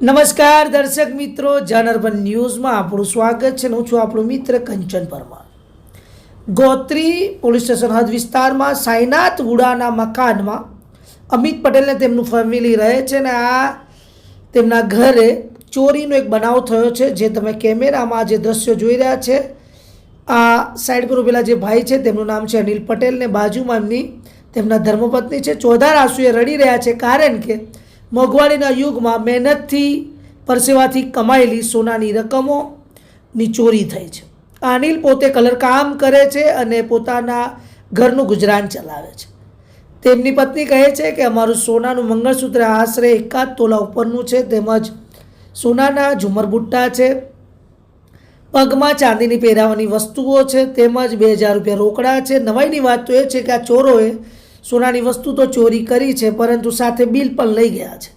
નમસ્કાર દર્શક મિત્રો જનરબન ન્યૂઝમાં આપણું સ્વાગત છે હું છું આપણો મિત્ર કંચન પરમાર. ગોત્રી પોલીસ સ્ટેશન હદ વિસ્તારમાં સાઈનાથ વુડાના મકાનમાં અમિત પટેલને તેમનું ફેમિલી રહે છે ને આ તેમના ઘરે ચોરીનો એક બનાવ થયો છે, જે તમે કેમેરામાં જે દ્રશ્યો જોઈ રહ્યા છે, આ સાઈડ પર ઉભેલા જે ભાઈ છે, તેમનું નામ છે અનિલ પટેલ ને બાજુમાં એમની તેમના ધર્મપત્ની છે. ચોધાર આંસુએ રડી રહ્યા છે કારણ કે મોંઘવારીના યુગમાં મહેનતથી પરસેવાથી કમાયેલી સોનાની રકમોની ચોરી થઈ છે. અનિલ પોતે કલરકામ કરે છે અને પોતાના ઘરનું ગુજરાન ચલાવે છે. તેમની પત્ની કહે છે કે અમારું સોનાનું મંગળસૂત્ર આશરે એકાદ તોલા ઉપરનું છે તેમજ સોનાના ઝુમર બુટ્ટા છે, પગમાં ચાંદીની પહેરાવાની વસ્તુઓ છે તેમજ બે હજાર રૂપિયા રોકડા છે. નવાઈની વાત તો એ છે કે આ ચોરોએ સોનાની વસ્તુ તો ચોરી કરી છે, પરંતુ સાથે બિલ પણ લઈ ગયા છે.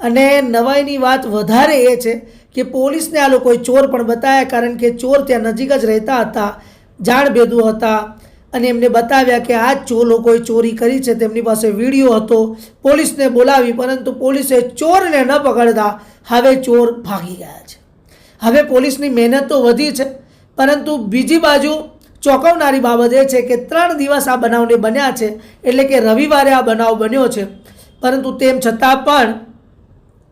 અને નવાઈની વાત વધારે એ છે કે પોલીસને આ લોકોએ ચોર પણ બતાવ્યા કારણ કે ચોર ત્યાં નજીક જ રહેતા હતા જાણ ભેદુ હતા. અને એમને બતાવ્યા કે આ ચો લોકોએ ચોરી કરી છે, તેમની પાસે વીડિયો હતો. પોલીસને બોલાવી, પરંતુ પોલીસે ચોરને ન પકડતા હવે ચોર ભાગી ગયા છે. હવે પોલીસની મહેનત તો વધી છે, પરંતુ બીજી બાજુ ચોંકાવનારી બાબત એ છે કે ત્રણ દિવસ આ બનાવને બન્યા છે, એટલે કે રવિવારે આ બનાવ બન્યો છે. પરંતુ તેમ છતાં પણ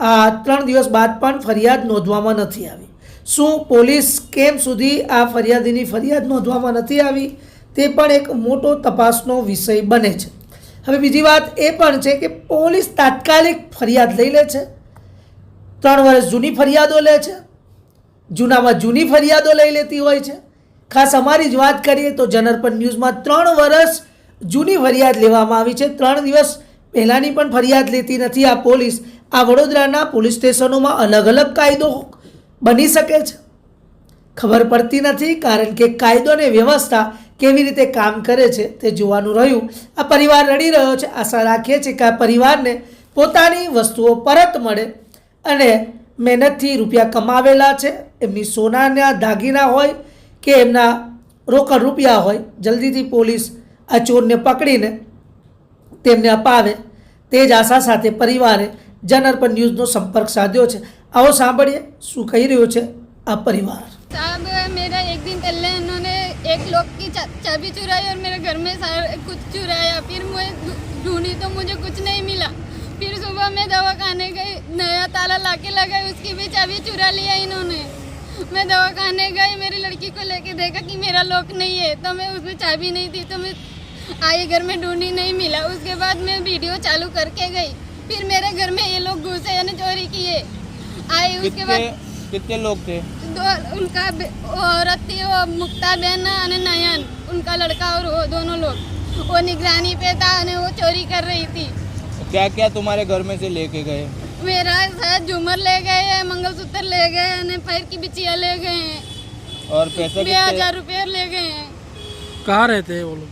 આ ત્રણ દિવસ બાદ પણ ફરિયાદ નોંધવામાં નથી આવી. શું પોલીસ કેમ સુધી આ ફરિયાદીની ફરિયાદ નોંધવામાં નથી આવી? તે પણ એક મોટો તપાસનો વિષય બને છે. હવે બીજી વાત એ પણ છે કે પોલીસ તાત્કાલિક ફરિયાદ લઈ લે છે. ત્રણ વર્ષ જૂની ફરિયાદો લે છે. જૂનામાં જૂની ફરિયાદો લઈ લેતી હોય છે. ખાસ અમારી જ વાત કરીએ તો જનરપન ન્યૂઝમાં ત્રણ વર્ષ જૂની ફરિયાદ લેવામાં આવી છે. ત્રણ દિવસ પહેલાંની પણ ફરિયાદ લેતી નથી આ પોલીસ. આ વડોદરાના પોલીસ સ્ટેશનોમાં અલગ અલગ કાયદો બની શકે છે. ખબર પડતી નથી કારણ કે કાયદો અને વ્યવસ્થા કેવી રીતે કામ કરે છે તે જોવાનું રહ્યું. આ પરિવાર રડી રહ્યો છે. આશા રાખીએ છીએ કે આ પરિવારને પોતાની વસ્તુઓ પરત મળે અને મહેનતથી રૂપિયા કમાવેલા છે. એમની સોનાના દાગીના હોય કે એમના રોકડ રૂપિયા હોય જલ્દીથી પોલીસ આ ચોરને પકડીને તેમને અપાવે તે જ આશા સાથે પરિવારે જનરપન ન્યૂઝનો સંપર્ક સાધ્યો છે આવો સાંભળીએ શું કહી રહ્યો છે આ પરિવાર साहब मेरा एक दिन पहले उन्होंने एक लोग की चा- चाबी चुराई और मेरे घर में सारा कुछ चुराया फिर मैं ढूंढी तो मुझे कुछ नहीं मिला फिर सुबह मैं दवा खाने गई नया ताला लाके लगाई उसकी भी चाबी चुरा लिया इन्होंने मैं दवा खाने गई मेरी लड़की को लेके देखा कि मेरा लॉक नहीं है तो मैं उसमें चाबी नहीं थी तो मैं आई घर में ढूंढी नहीं मिला। उसके बाद मैं वीडियो चालू करके गई। फिर मेरे घर में ये लोग घुसे यानी चोरी किए। आए उसके बाद कितने लोग थे? दो उनका औरत थी वो मुक्ता बहन और नयन उनका लड़का और वो दोनों लोग। वो निगरानी पे था वो चोरी कर रही थी। क्या क्या तुम्हारे घर में से लेके गए? मेरा शायद झूमर ले गए हैं मंगलसूत्र ले गए हैं पैर की बिछिया ले गए हैं। और पैसे बे हज़ार रुपये ले गए हैं। कहाँ रहते हैं वो लोग?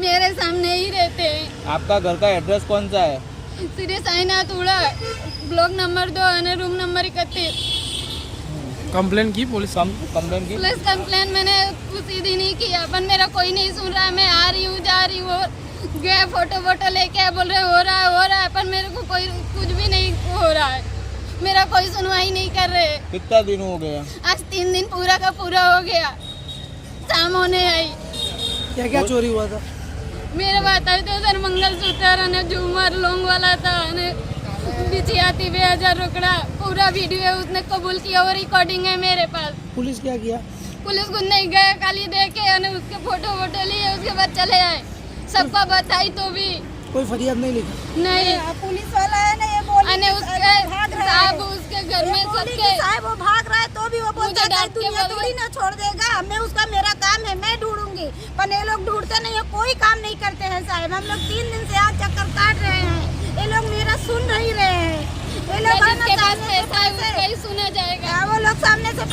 मेरे सामने ही रहते हैं। आपका घर का एड्रेस कौन सा है? श्री साईनाथ उड़ा ब्लॉक नंबर दो और रूम नंबर इकतीस। कंप्लेन की पुलिस? कंप्लेन की? पुलिस कंप्लेन मैंने उसी दिन ही किया पर मेरा कोई नहीं सुन रहा है मैं आ रही हूँ जा रही हूँ गए फ़ोटो वोटो लेके बोल रहे हो रहा है हो रहा है पर मेरे को कोई कुछ भी नहीं हो रहा है। मेरा कोई सुनवाई नहीं कर रहे। कितना दिन हो गया? आज तीन दिन पूरा का पूरा हो गया। शाम होने आई। क्या क्या चोरी हुआ था? मेरे बात आई तो सर मंगल सूत्र झूमर लोंग वाला था बिछियाती बे हज़ार रुकड़ा पूरा वीडियो उसने कबूल किया और रिकॉर्डिंग है मेरे पास। पुलिस क्या किया? पुलिस को नहीं गया खाली देखे उसके फ़ोटो वोटो लिए उसके बाद चले आए। सबका बताई तो भी। कोई फरियाद नहीं लिखा। नहीं। पुलिस वाला है ना ये बोल અને उसके साहब उसके घर में सबके साहब वो भाग रहा है तो भी वो बोलता है के दुनिया थोड़ी ना छोड़ देगा मैं उसका मेरा काम है मैं ढूंढूँगी। पर ये लोग ढूंढते नहीं है कोई काम नहीं करते हैं साहब हम लोग तीन दिन से यहाँ चक्कर काट रहे हैं ये लोग मेरा सुन नहीं रहे हैं। ये लोग जिसके पास सामने से पैसा है उसका ही सुना जाएगा। हाँ, वो लोग सामने से